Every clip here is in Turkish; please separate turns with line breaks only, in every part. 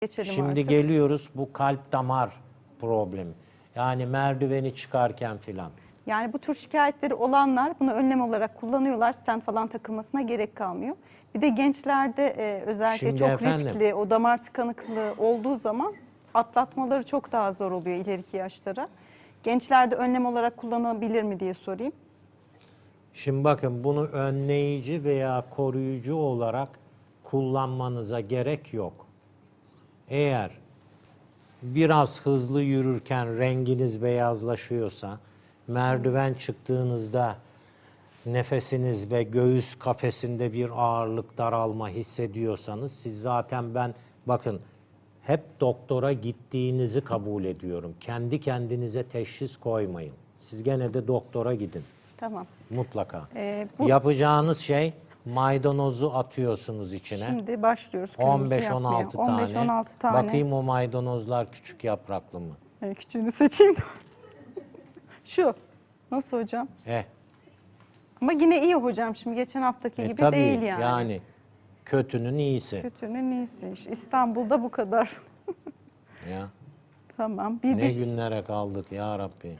Geçelim
Şimdi
artık.
geliyoruz bu kalp damar problemi. Yani merdiveni çıkarken filan.
Yani bu tür şikayetleri olanlar bunu önlem olarak kullanıyorlar. Stent falan takılmasına gerek kalmıyor. Bir de gençlerde e, özellikle
Şimdi
çok
efendim-
riskli o damar tıkanıklığı olduğu zaman atlatmaları çok daha zor oluyor ileriki yaşlara. Gençlerde önlem olarak kullanılabilir mi diye sorayım.
Şimdi bakın bunu önleyici veya koruyucu olarak kullanmanıza gerek yok. Eğer biraz hızlı yürürken renginiz beyazlaşıyorsa, merdiven çıktığınızda nefesiniz ve göğüs kafesinde bir ağırlık daralma hissediyorsanız siz zaten ben bakın hep doktora gittiğinizi kabul ediyorum. Kendi kendinize teşhis koymayın. Siz gene de doktora gidin.
Tamam.
Mutlaka.
Ee, bu-
Yapacağınız şey maydanozu atıyorsunuz içine.
Şimdi başlıyoruz. Kırmızı
15-16
yapmaya.
tane.
15-16 tane.
Bakayım o maydanozlar küçük yapraklı mı?
En küçüğünü seçeyim. Şu. Nasıl hocam?
Eh,
Ama yine iyi hocam şimdi geçen haftaki
e,
gibi
tabii
değil yani.
yani kötünün iyisi.
Kötünün iyisi. İşte İstanbul'da bu kadar.
Ya.
tamam. Bir
Ne
diş.
günlere kaldık ya Rabbi.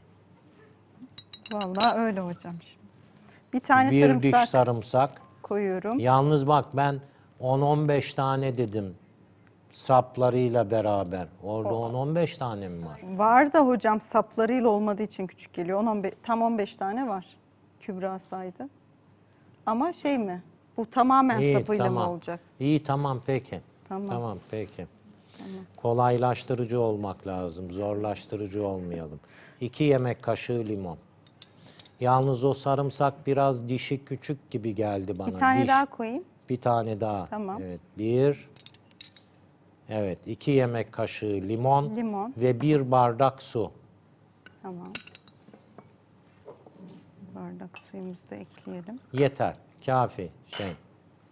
Vallahi öyle hocam şimdi. Bir tane
Bir
sarımsak
diş sarımsak.
Koyuyorum.
Yalnız bak ben 10-15 tane dedim saplarıyla beraber. Orada 10-15 tane mi var?
Var da hocam saplarıyla olmadığı için küçük geliyor. 10-15 tam 15 tane var. Kübra saydı. Ama şey mi? Bu tamamen
İyi
sapıyla
tamam.
mı olacak?
İyi tamam peki.
Tamam.
Tamam peki. Kolaylaştırıcı olmak lazım. Zorlaştırıcı olmayalım. 2 yemek kaşığı limon. Yalnız o sarımsak biraz dişi küçük gibi geldi bana.
Bir tane
Diş.
daha koyayım.
Bir tane daha.
Tamam.
Evet. Bir. Evet. iki yemek kaşığı limon.
Limon.
Ve bir bardak su.
Tamam. Bardak suyumuzu da ekleyelim.
Yeter. Kafi. Şey.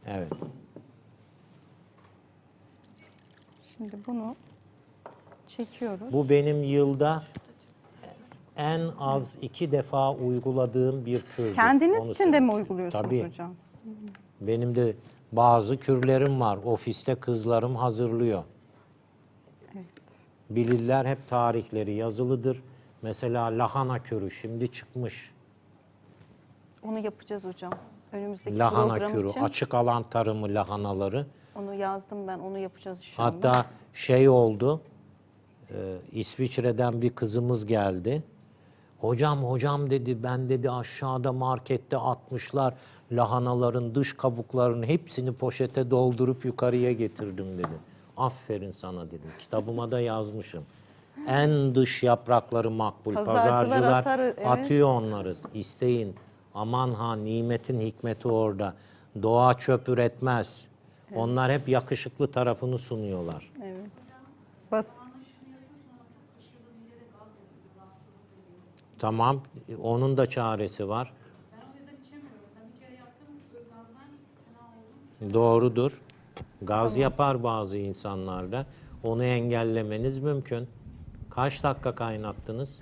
Evet.
Şimdi bunu çekiyoruz.
Bu benim yılda en az iki defa uyguladığım bir kürdür.
Kendiniz
Onu
için de mi uyguluyorsunuz
Tabii.
hocam?
Benim de bazı kürlerim var. Ofiste kızlarım hazırlıyor.
Evet.
Bilirler hep tarihleri yazılıdır. Mesela lahana kürü şimdi çıkmış.
Onu yapacağız hocam. Önümüzdeki
Lahana
program
kürü,
için
açık alan tarımı lahanaları.
onu yazdım ben. Onu yapacağız inşallah.
Hatta şey oldu, e, İsviçre'den bir kızımız geldi. Hocam hocam dedi ben dedi aşağıda markette atmışlar lahanaların dış kabuklarının hepsini poşete doldurup yukarıya getirdim dedi. Aferin sana dedim. Kitabıma da yazmışım. En dış yaprakları makbul.
Pazarcılar
Pazarcılar
atar, evet.
atıyor onları. İsteyin. Aman ha nimetin hikmeti orada. Doğa çöp üretmez. Onlar hep yakışıklı tarafını sunuyorlar.
Evet. Bas.
Tamam, onun da çaresi var. Doğrudur. Gaz yapar bazı insanlarda. Onu engellemeniz mümkün. Kaç dakika kaynattınız?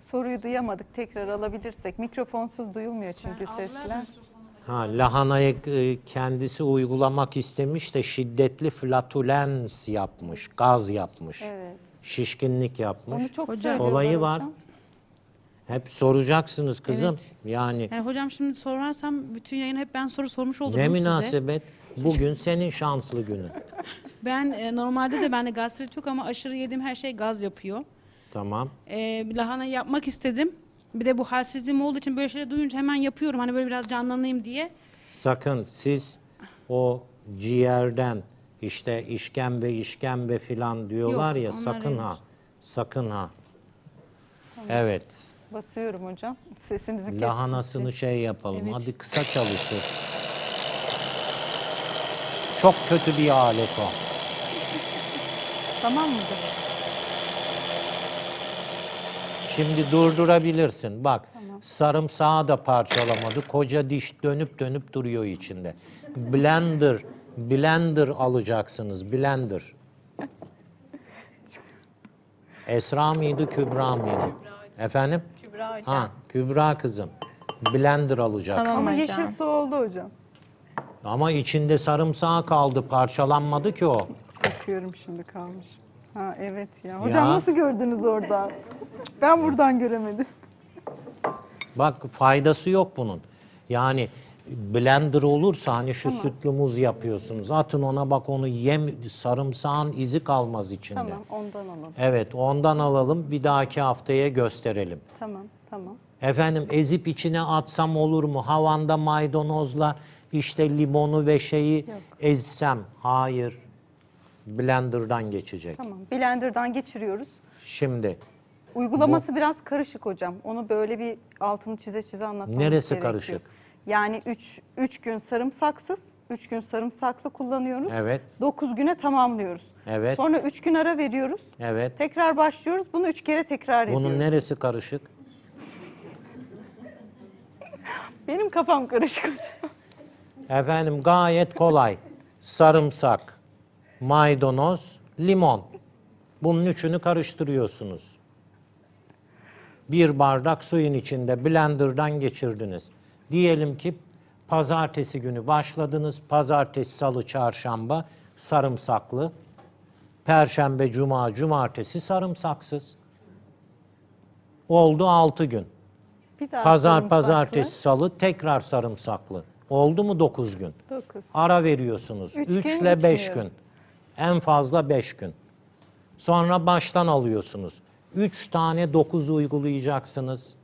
Soruyu duyamadık. Tekrar alabilirsek. Mikrofonsuz duyulmuyor çünkü sesler.
Ha, lahanayı e, kendisi uygulamak istemiş de şiddetli flatulens yapmış, gaz yapmış,
Evet.
şişkinlik yapmış.
Onu çok
Hocam-
Olayı var.
hocam.
Hep soracaksınız kızım.
Evet.
Yani
Yani hocam şimdi sorarsam bütün yayın hep ben soru sormuş olurum
ne
size.
münasebet. Bugün senin şanslı günün.
Ben e, normalde de bende gastrit yok ama aşırı yediğim her şey gaz yapıyor.
Tamam.
E, lahana yapmak istedim. Bir de bu halsizliğim olduğu için böyle şeyler duyunca hemen yapıyorum. Hani böyle biraz canlanayım diye.
Sakın siz o ciğerden işte işkembe işkembe filan diyorlar
Yok,
ya
onlar
sakın ha. Sakın ha. Evet.
Basıyorum hocam. Sesimizi kestik.
Lahanasını şey yapalım.
Evet.
Hadi kısa çalışır. Çok kötü bir alet o.
Tamam mıdır?
Şimdi durdurabilirsin. Bak sarımsağı da parçalamadı. Koca diş dönüp dönüp duruyor içinde. Blender, blender alacaksınız. Blender. Esra mıydı, Kübra mıydı? Efendim?
Kübra hocam.
Ha, Kübra kızım. Blender alacaksın.
Ama
hocam.
yeşil su oldu hocam.
Ama içinde sarımsağı kaldı, parçalanmadı ki o.
Bakıyorum şimdi kalmış. Ha evet ya. Hocam
Ya.
nasıl gördünüz oradan? Ben buradan göremedim.
Bak faydası yok bunun. Yani blender olursa hani şu sütlü muz yapıyorsunuz. Atın ona bak onu yem sarımsağın izi kalmaz içinde.
Tamam ondan alalım.
Evet ondan alalım bir dahaki haftaya gösterelim.
Tamam tamam.
Efendim ezip içine atsam olur mu? Havanda maydanozla işte limonu ve şeyi ezsem. Hayır. Blender'dan geçecek.
Tamam. Blender'dan geçiriyoruz.
Şimdi
Uygulaması biraz karışık hocam. Onu böyle bir altını çize çize anlatmamız
Neresi
gerekiyor.
karışık?
Yani 3 3 gün sarımsaksız, 3 gün sarımsaklı kullanıyoruz.
Evet.
9 güne tamamlıyoruz.
Evet.
Sonra 3 gün ara veriyoruz.
evet.
Tekrar başlıyoruz. Bunu 3 kere tekrar ediyoruz.
Bunun neresi karışık?
Benim kafam karışık hocam.
Efendim gayet kolay. Sarımsak, maydanoz, limon. Bunun üçünü karıştırıyorsunuz. Bir bardak suyun içinde blenderdan geçirdiniz. Diyelim ki pazartesi günü başladınız. Pazartesi, salı, çarşamba sarımsaklı. Perşembe, cuma, cumartesi sarımsaksız. Oldu 6 gün.
Bir daha
Pazar,
sarımsaklı.
pazartesi, salı tekrar sarımsaklı. Oldu mu 9 gün?
Dokuz.
Ara veriyorsunuz.
Üç
3
gün
ile 5 gün.
içmiyoruz.
En fazla 5 gün. Sonra baştan alıyorsunuz. 3 tane 9 uygulayacaksınız.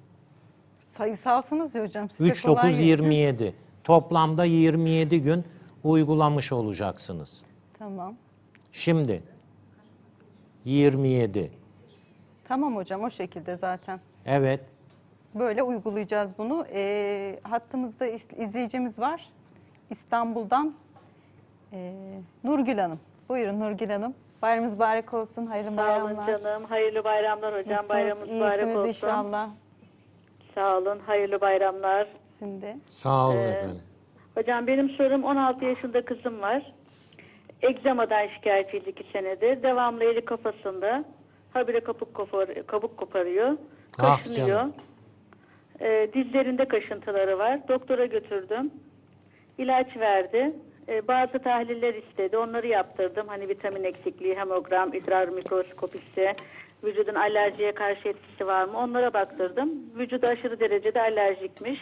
Sayısalsınız ya hocam. Size
3
kolay
9
geliyor.
27. Toplamda 27 gün uygulamış olacaksınız.
Tamam.
Şimdi 27.
Tamam hocam o şekilde zaten.
Evet.
Böyle uygulayacağız bunu. Ee, hattımızda iz- izleyicimiz var. İstanbul'dan ee, Nurgül Hanım. Buyurun Nurgül Hanım. Bayramınız mübarek olsun. Hayırlı
Sağ olun
bayramlar.
canım. Hayırlı bayramlar hocam.
Nasılsınız?
Bayramınız mübarek
İyisiniz
olsun.
inşallah.
Sağ olun. Hayırlı bayramlar.
Sizin de.
Sağ olun
Ee,
efendim.
Hocam benim sorum 16 yaşında kızım var. Egzamadan şikayetçiydi iki senedir. Devamlı eli kafasında. Habire kabuk, kopar, kabuk koparıyor.
Ah
Kaşınıyor.
canım.
Ee, dizlerinde kaşıntıları var. Doktora götürdüm. İlaç verdi. Ee, bazı tahliller istedi. Onları yaptırdım. Hani vitamin eksikliği, hemogram, idrar mikroskopisi, vücudun alerjiye karşı etkisi var mı? Onlara baktırdım. Vücudu aşırı derecede alerjikmiş.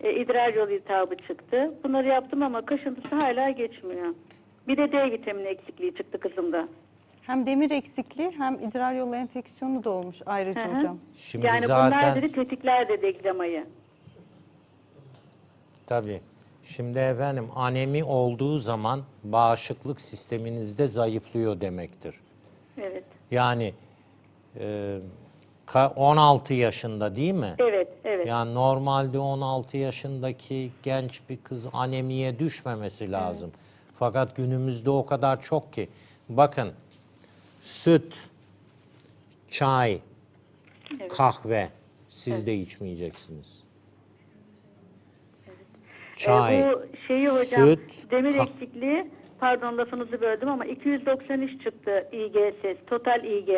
E, idrar yolu iltihabı çıktı. Bunları yaptım ama kaşıntısı hala geçmiyor. Bir de D vitamini eksikliği çıktı kızımda.
Hem demir eksikliği hem idrar yolu enfeksiyonu da olmuş ayrıca
Hı hı.
hocam.
Şimdi
yani
zaten
bunlar dedi tetikler dedi egzamayı.
Tabii. Şimdi efendim anemi olduğu zaman bağışıklık sisteminizde zayıflıyor demektir.
Evet.
Yani e, ka- 16 yaşında değil mi?
Evet, evet.
Yani normalde 16 yaşındaki genç bir kız anemiye düşmemesi lazım. Fakat günümüzde o kadar çok ki. Bakın süt, çay, kahve siz de içmeyeceksiniz. Çay,
Ee, bu şeyi hocam
süt,
demir eksikliği pardon lafınızı böldüm ama 293 çıktı IgS, total IG.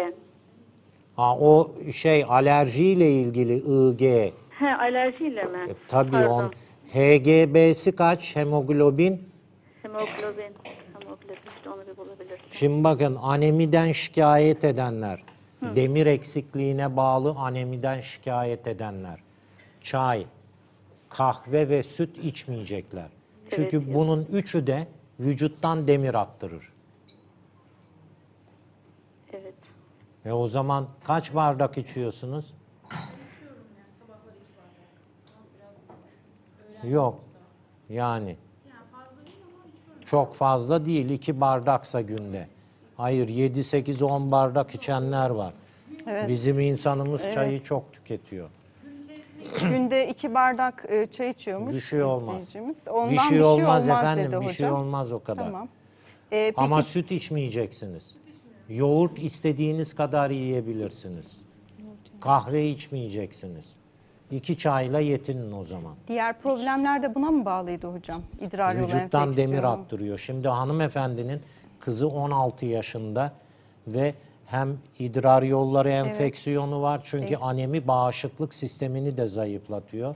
ha, o şey alerjiyle ilgili IG.
He alerjiyle mi?
E, tabii
Pardon.
on HGB'si kaç hemoglobin?
Hemoglobin. Hemoglobin işte onu bir bulabilirsin.
Şimdi bakın anemiden şikayet edenler, demir eksikliğine bağlı anemiden şikayet edenler, çay, kahve ve süt içmeyecekler. Çünkü
Evet.
bunun üçü de vücuttan demir attırır.
Evet.
E o zaman kaç bardak içiyorsunuz? Yok. Yani. Çok fazla değil. iki bardaksa günde. Hayır 7, 8, 10 bardak içenler var.
Evet.
Bizim insanımız çayı çok tüketiyor.
Günde iki bardak e, çay içiyormuş.
Bir şey olmaz.
izleyicimiz. Ondan
bir şey olmaz efendim,
dedi
bir
hocam.
şey olmaz o kadar.
Tamam. Ee, peki,
Ama süt içmeyeceksiniz. Yoğurt istediğiniz kadar yiyebilirsiniz. Kahve içmeyeceksiniz. İki çayla yetinin o zaman.
diğer problemler de buna mı bağlıydı hocam? İdrar yolu
Vücuttan demir attırıyor. Şimdi hanımefendinin kızı 16 yaşında ve hem idrar yolları enfeksiyonu var çünkü anemi bağışıklık sistemini de zayıflatıyor.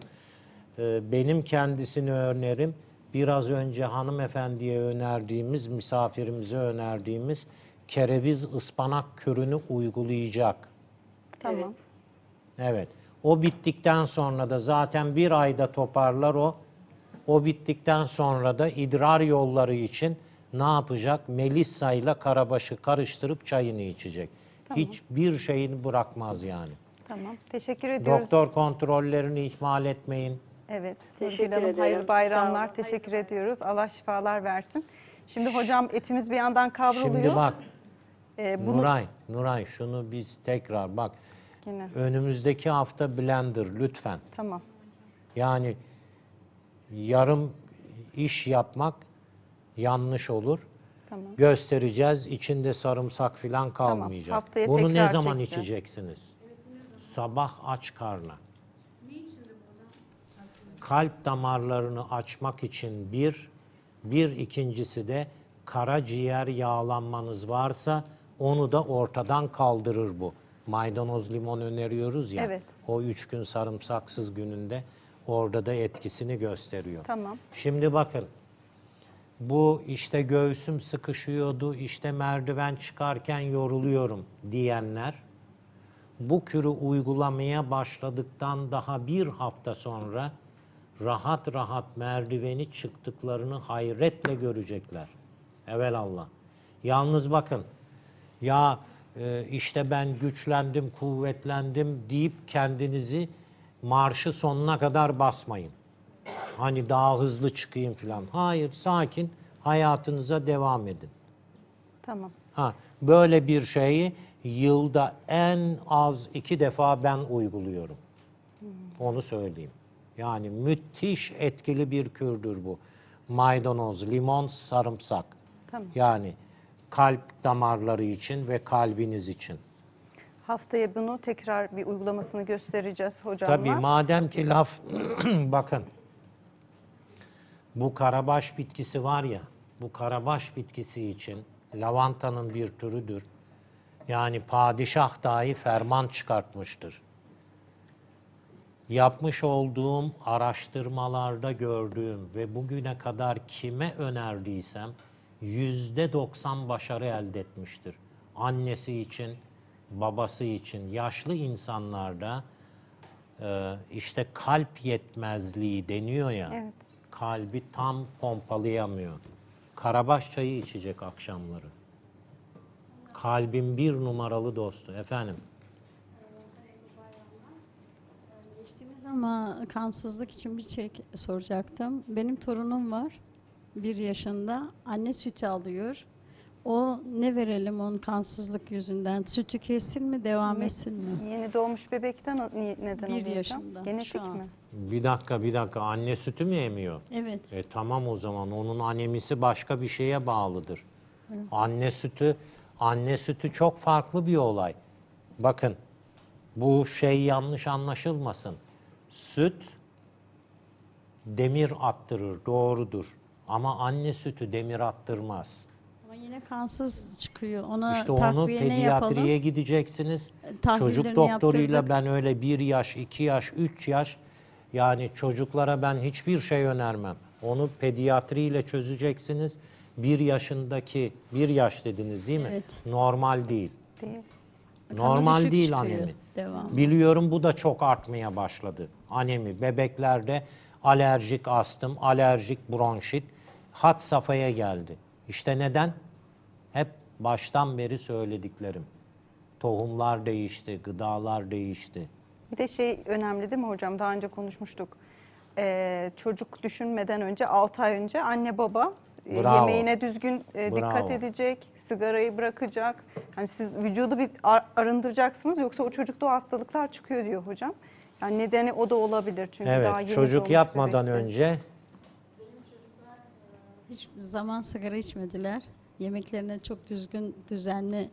Ee, Benim kendisini önerim biraz önce hanımefendiye önerdiğimiz, misafirimize önerdiğimiz kereviz ıspanak kürünü uygulayacak.
Tamam.
Evet. O bittikten sonra da zaten bir ayda toparlar o. O bittikten sonra da idrar yolları için ne yapacak? Melissa ile karabaşı karıştırıp çayını içecek. Hiçbir şeyini bırakmaz yani.
Tamam. Teşekkür ediyoruz.
Doktor kontrollerini ihmal etmeyin.
Evet.
Teşekkür
Nurgül Hanım hayırlı bayramlar.
olun.
Teşekkür ediyoruz. Allah şifalar versin. Şimdi hocam etimiz bir yandan kavruluyor.
Şimdi bak
Ee, bunu
Nuray, Nuray şunu biz tekrar bak.
yine.
Önümüzdeki hafta blender lütfen.
Tamam.
Yani yarım iş yapmak yanlış olur.
Tamam.
Göstereceğiz. İçinde sarımsak falan kalmayacak.
Haftaya
Bunu ne zaman
çekeceğiz.
içeceksiniz? Sabah aç karnına. Kalp damarlarını açmak için bir, bir ikincisi de karaciğer yağlanmanız varsa onu da ortadan kaldırır bu. Maydanoz limon öneriyoruz ya.
Evet.
O üç gün sarımsaksız gününde orada da etkisini gösteriyor.
Tamam.
Şimdi bakın. Bu işte göğsüm sıkışıyordu, işte merdiven çıkarken yoruluyorum diyenler bu kürü uygulamaya başladıktan daha bir hafta sonra rahat rahat merdiveni çıktıklarını hayretle görecekler. Evelallah. Yalnız bakın ya e, işte ben güçlendim, kuvvetlendim deyip kendinizi marşı sonuna kadar basmayın. Hani daha hızlı çıkayım falan. Hayır, sakin hayatınıza devam edin.
Tamam.
Ha, böyle bir şeyi yılda en az iki defa ben uyguluyorum. Onu söyleyeyim. Yani müthiş etkili bir kürdür bu. Maydanoz, limon, sarımsak.
Tamam.
Yani kalp damarları için ve kalbiniz için.
Haftaya bunu tekrar bir uygulamasını göstereceğiz hocamla.
Tabii madem ki laf bakın bu karabaş bitkisi var ya bu karabaş bitkisi için lavantanın bir türüdür. Yani padişah dahi ferman çıkartmıştır. Yapmış olduğum araştırmalarda gördüğüm ve bugüne kadar kime önerdiysem yüzde 90 başarı elde etmiştir. Annesi için, babası için, yaşlı insanlarda e, işte kalp yetmezliği deniyor ya.
Evet.
Kalbi tam pompalayamıyor. Karabaş çayı içecek akşamları. Kalbin bir numaralı dostu. Efendim?
Geçtiğimiz ama kansızlık için bir şey soracaktım. Benim torunum var. Bir yaşında. Anne sütü alıyor. O ne verelim onun kansızlık yüzünden? Sütü kessin mi, devam etsin mi?
Yeni doğmuş bebekten o- ni- neden
Bir
oluyor hocam?
yaşında,
Genetik
şu an.
mi?
Bir dakika bir dakika anne sütü mü emiyor?
Evet.
E tamam o zaman onun anemisi başka bir şeye bağlıdır. Anne sütü anne sütü çok farklı bir olay. Bakın bu şey yanlış anlaşılmasın. Süt demir attırır doğrudur. Ama anne sütü demir attırmaz.
Yine kansız çıkıyor. Ona
İşte onu
takviye ne yapalım?
pediatriye gideceksiniz. Çocuk doktoruyla
yaptırdık.
ben öyle bir yaş, iki yaş, üç yaş yani çocuklara ben hiçbir şey önermem. Onu pediatriyle çözeceksiniz. Bir yaşındaki, bir yaş dediniz değil mi?
Evet.
Normal değil.
Değil.
Kanı
Normal
düşük
değil
çıkıyor.
anemi.
Devam.
Biliyorum bu da çok artmaya başladı. Anemi, bebeklerde alerjik astım, alerjik bronşit hat safhaya geldi. İşte neden? Hep baştan beri söylediklerim. Tohumlar değişti, gıdalar değişti.
Bir de şey önemli değil mi hocam? Daha önce konuşmuştuk. Ee, çocuk düşünmeden önce 6 ay önce anne baba e,
Bravo.
yemeğine düzgün e,
Bravo.
dikkat edecek, sigarayı bırakacak. Hani siz vücudu bir ar- arındıracaksınız yoksa o çocukta o hastalıklar çıkıyor diyor hocam. Yani nedeni o da olabilir çünkü daha
Evet,
yeni
çocuk yapmadan
bebekte.
önce
Hiç zaman sigara içmediler. Yemeklerini çok düzgün, düzenli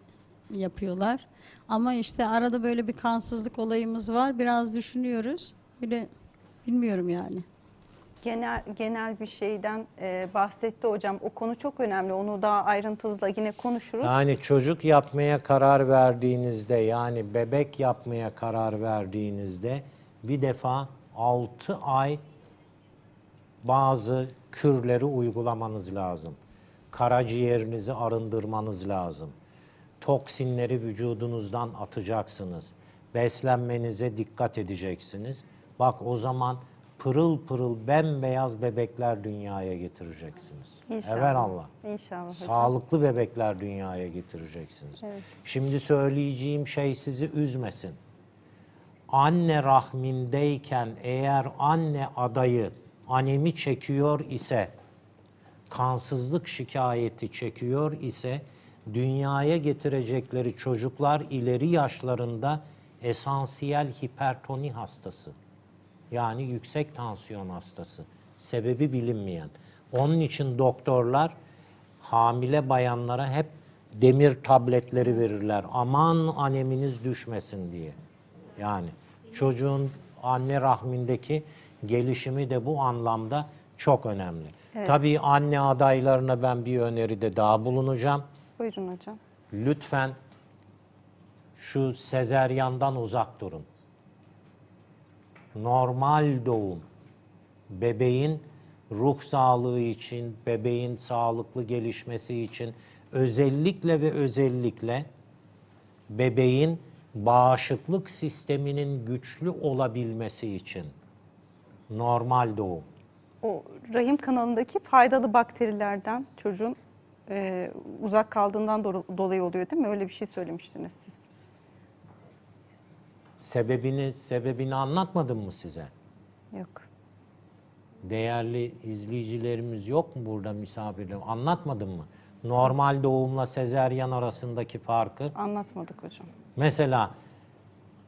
yapıyorlar. Ama işte arada böyle bir kansızlık olayımız var. Biraz düşünüyoruz. Bir de bilmiyorum yani.
Genel genel bir şeyden e, bahsetti hocam. O konu çok önemli. Onu daha ayrıntılı da yine konuşuruz.
yani çocuk yapmaya karar verdiğinizde yani bebek yapmaya karar verdiğinizde bir defa 6 ay bazı kürleri uygulamanız lazım. Karaciğerinizi arındırmanız lazım. Toksinleri vücudunuzdan atacaksınız. Beslenmenize dikkat edeceksiniz. Bak o zaman pırıl pırıl bembeyaz bebekler dünyaya getireceksiniz.
İnşallah.
Evelallah.
İnşallah hocam.
Sağlıklı bebekler dünyaya getireceksiniz. Şimdi söyleyeceğim şey sizi üzmesin. Anne rahmindeyken eğer anne adayı anemi çekiyor ise, kansızlık şikayeti çekiyor ise dünyaya getirecekleri çocuklar ileri yaşlarında esansiyel hipertoni hastası. Yani yüksek tansiyon hastası. Sebebi bilinmeyen. Onun için doktorlar hamile bayanlara hep demir tabletleri verirler. Aman aneminiz düşmesin diye. Yani çocuğun anne rahmindeki gelişimi de bu anlamda çok önemli. Tabii anne adaylarına ben bir öneride daha bulunacağım.
Buyurun hocam.
Lütfen şu sezeryandan uzak durun. Normal doğum, bebeğin ruh sağlığı için, bebeğin sağlıklı gelişmesi için özellikle ve özellikle bebeğin bağışıklık sisteminin güçlü olabilmesi için normal doğum.
O rahim kanalındaki faydalı bakterilerden çocuğun e, uzak kaldığından do- dolayı oluyor değil mi? Öyle bir şey söylemiştiniz siz.
Sebebini sebebini anlatmadım mı size?
Yok.
Değerli izleyicilerimiz yok mu burada misafirler? Anlatmadım mı? Normal doğumla sezeryan arasındaki farkı.
Anlatmadık hocam.
Mesela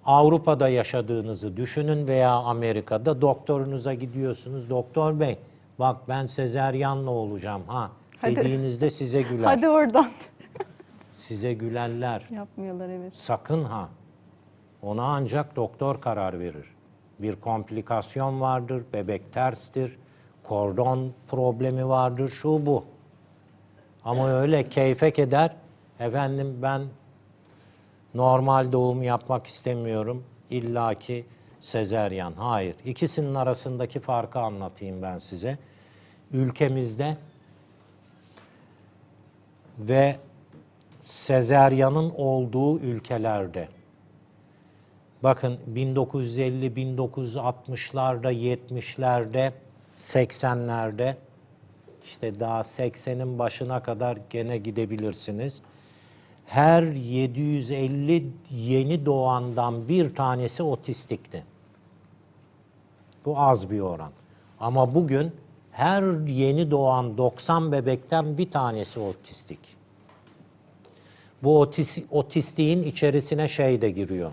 Avrupa'da yaşadığınızı düşünün veya Amerika'da doktorunuza gidiyorsunuz. Doktor bey bak ben sezeryanla olacağım ha.
Hadi.
Dediğinizde size güler.
Hadi oradan.
Size gülerler.
Yapmıyorlar evet.
Sakın ha. Ona ancak doktor karar verir. Bir komplikasyon vardır, bebek terstir, kordon problemi vardır, şu bu. Ama öyle keyfek eder, efendim ben normal doğum yapmak istemiyorum, illaki sezeryan. Hayır, ikisinin arasındaki farkı anlatayım ben size. Ülkemizde ve sezeryanın olduğu ülkelerde bakın 1950 1960'larda 70'lerde 80'lerde işte daha 80'in başına kadar gene gidebilirsiniz. Her 750 yeni doğandan bir tanesi otistikti. Bu az bir oran. Ama bugün her yeni doğan 90 bebekten bir tanesi otistik. Bu otis, otistiğin içerisine şey de giriyor.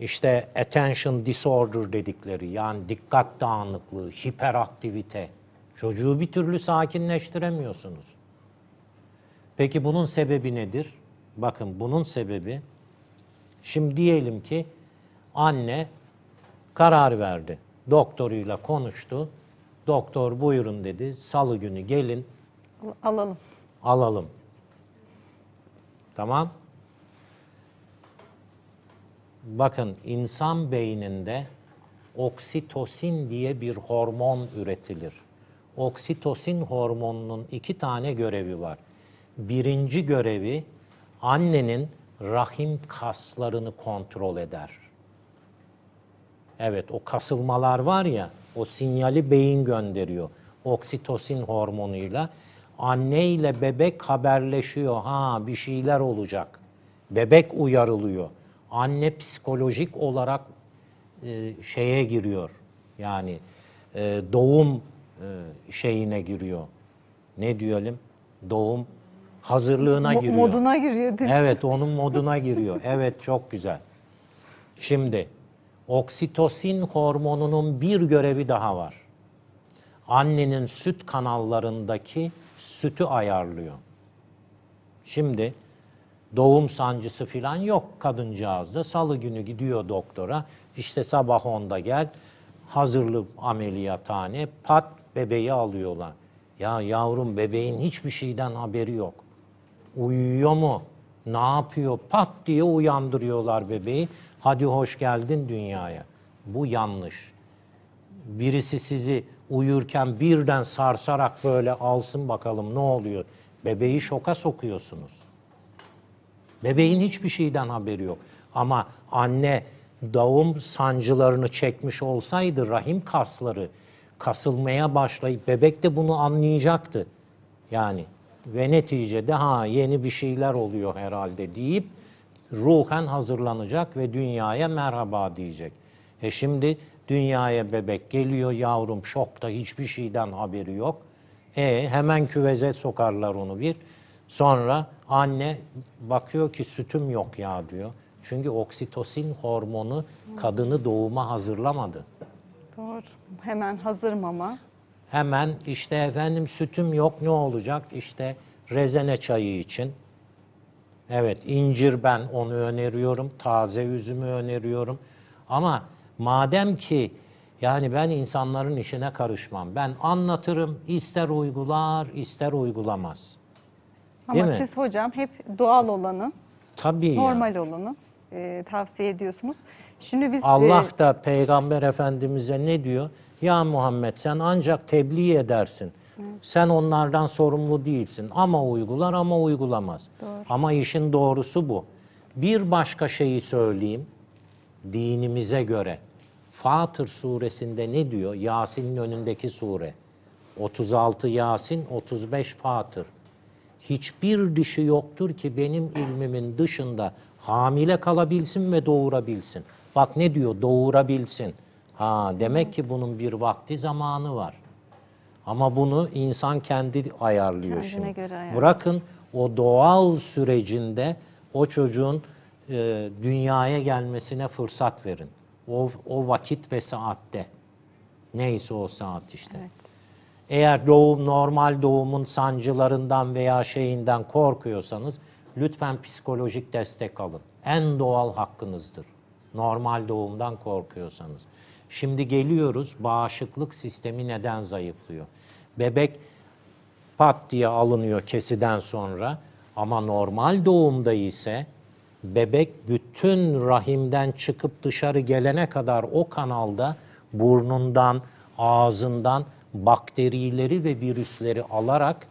İşte attention disorder dedikleri yani dikkat dağınıklığı, hiperaktivite. Çocuğu bir türlü sakinleştiremiyorsunuz. Peki bunun sebebi nedir? Bakın bunun sebebi şimdi diyelim ki anne karar verdi. Doktoruyla konuştu. Doktor buyurun dedi. Salı günü gelin
Al- Alalım.
alalım. Tamam? Bakın insan beyninde oksitosin diye bir hormon üretilir. Oksitosin hormonunun iki tane görevi var. Birinci görevi annenin rahim kaslarını kontrol eder. Evet o kasılmalar var ya o sinyali beyin gönderiyor. Oksitosin hormonuyla anne ile bebek haberleşiyor. Ha bir şeyler olacak. Bebek uyarılıyor. Anne psikolojik olarak e, şeye giriyor. Yani e, doğum e, şeyine giriyor. Ne diyelim? Doğum hazırlığına
Mo-
giriyor.
moduna giriyor değil mi?
Evet onun moduna giriyor. Evet çok güzel. Şimdi oksitosin hormonunun bir görevi daha var. Annenin süt kanallarındaki sütü ayarlıyor. Şimdi doğum sancısı falan yok kadıncağızda. Salı günü gidiyor doktora. İşte sabah 10'da gel. Hazırlık ameliyathane. Pat bebeği alıyorlar. Ya yavrum bebeğin hiçbir şeyden haberi yok. Uyuyor mu? Ne yapıyor? Pat diye uyandırıyorlar bebeği. Hadi hoş geldin dünyaya. Bu yanlış. birisi sizi uyurken birden sarsarak böyle alsın bakalım ne oluyor? Bebeği şoka sokuyorsunuz. Bebeğin hiçbir şeyden haberi yok. Ama anne doğum sancılarını çekmiş olsaydı rahim kasları kasılmaya başlayıp bebek de bunu anlayacaktı. Yani ve neticede ha yeni bir şeyler oluyor herhalde deyip ruhen hazırlanacak ve dünyaya merhaba diyecek. E şimdi dünyaya bebek geliyor yavrum şokta hiçbir şeyden haberi yok. E hemen küveze sokarlar onu bir. Sonra anne bakıyor ki sütüm yok ya diyor. Çünkü oksitosin hormonu kadını doğuma hazırlamadı.
Doğru. Hemen hazır mama.
Hemen işte efendim sütüm yok ne olacak? İşte rezene çayı için. Evet incir ben onu öneriyorum. Taze üzümü öneriyorum. Ama madem ki yani ben insanların işine karışmam. Ben anlatırım ister uygular ister uygulamaz.
Ama
Değil mi?
siz hocam hep doğal olanı,
Tabii
normal olanı e, tavsiye ediyorsunuz. Şimdi biz e,
Allah da Peygamber Efendimiz'e ne diyor? Ya Muhammed sen ancak tebliğ edersin. Sen onlardan sorumlu değilsin. Ama uygular ama uygulamaz. Ama işin doğrusu bu. Bir başka şeyi söyleyeyim. Dinimize göre. Fatır suresinde ne diyor? Yasin'in önündeki sure. 36 Yasin, 35 Fatır. Hiçbir dişi yoktur ki benim ilmimin dışında hamile kalabilsin ve doğurabilsin. Bak ne diyor? Doğurabilsin. Ha demek ki bunun bir vakti zamanı var. Ama bunu insan kendi ayarlıyor
Kendine
şimdi.
göre ayarlıyor.
Bırakın o doğal sürecinde o çocuğun e, dünyaya gelmesine fırsat verin. O, o vakit ve saatte. Neyse o saat işte.
Evet.
Eğer doğum normal doğumun sancılarından veya şeyinden korkuyorsanız lütfen psikolojik destek alın. En doğal hakkınızdır. Normal doğumdan korkuyorsanız. Şimdi geliyoruz bağışıklık sistemi neden zayıflıyor? Bebek pat diye alınıyor kesiden sonra ama normal doğumda ise bebek bütün rahimden çıkıp dışarı gelene kadar o kanalda burnundan, ağzından bakterileri ve virüsleri alarak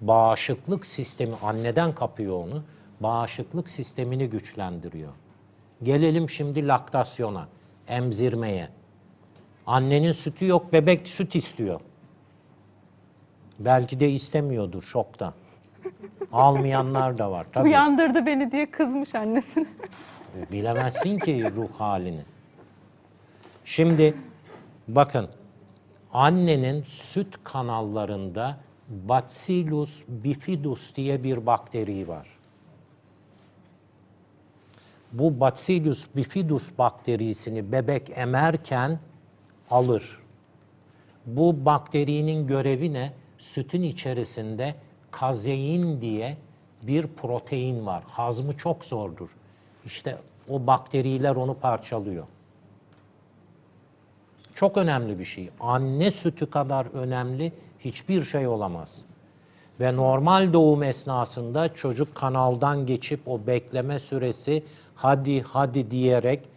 bağışıklık sistemi anneden kapıyor onu. Bağışıklık sistemini güçlendiriyor. Gelelim şimdi laktasyona, emzirmeye. Annenin sütü yok, bebek süt istiyor. Belki de istemiyordur şokta. Almayanlar da var tabii.
uyandırdı beni diye kızmış annesine.
Bilemezsin ki ruh halini. Şimdi bakın annenin süt kanallarında Bacillus bifidus diye bir bakteri var. Bu Bacillus bifidus bakterisini bebek emerken alır. Bu bakterinin görevi ne? Sütün içerisinde kazein diye bir protein var. Hazmı çok zordur. İşte o bakteriler onu parçalıyor. Çok önemli bir şey. Anne sütü kadar önemli hiçbir şey olamaz. Ve normal doğum esnasında çocuk kanaldan geçip o bekleme süresi hadi hadi diyerek,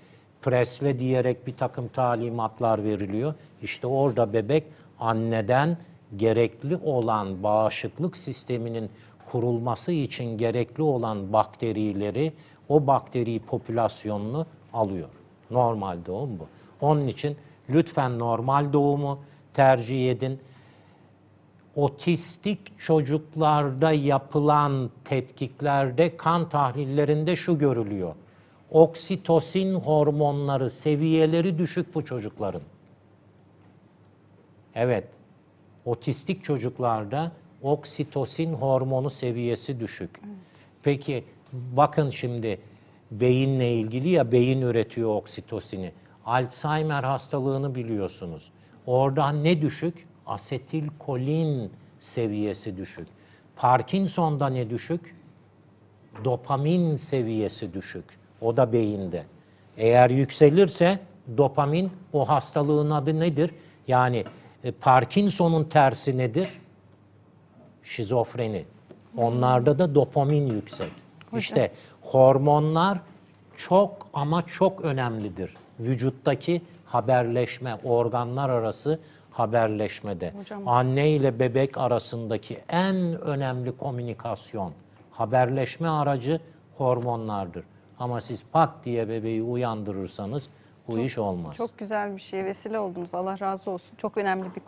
presle diyerek bir takım talimatlar veriliyor. İşte orada bebek anneden gerekli olan bağışıklık sisteminin kurulması için gerekli olan bakterileri, o bakteri popülasyonunu alıyor. Normal doğum bu. Onun için lütfen normal doğumu tercih edin otistik çocuklarda yapılan tetkiklerde kan tahlillerinde şu görülüyor. Oksitosin hormonları seviyeleri düşük bu çocukların. Evet. Otistik çocuklarda oksitosin hormonu seviyesi düşük. Peki bakın şimdi beyinle ilgili ya beyin üretiyor oksitosini. Alzheimer hastalığını biliyorsunuz. Orada ne düşük? Asetilkolin seviyesi düşük. Parkinson'da ne düşük? Dopamin seviyesi düşük. O da beyinde. Eğer yükselirse dopamin o hastalığın adı nedir? Yani e, Parkinson'un tersi nedir? Şizofreni. Onlarda da dopamin yüksek. İşte hormonlar çok ama çok önemlidir. Vücuttaki haberleşme, organlar arası haberleşmede.
Hocam-
Anne ile bebek arasındaki en önemli komünikasyon, haberleşme aracı hormonlardır. Ama siz pat diye bebeği uyandırırsanız bu iş olmaz.
Çok güzel bir şeye vesile oldunuz. Allah razı olsun. Çok önemli bir konu.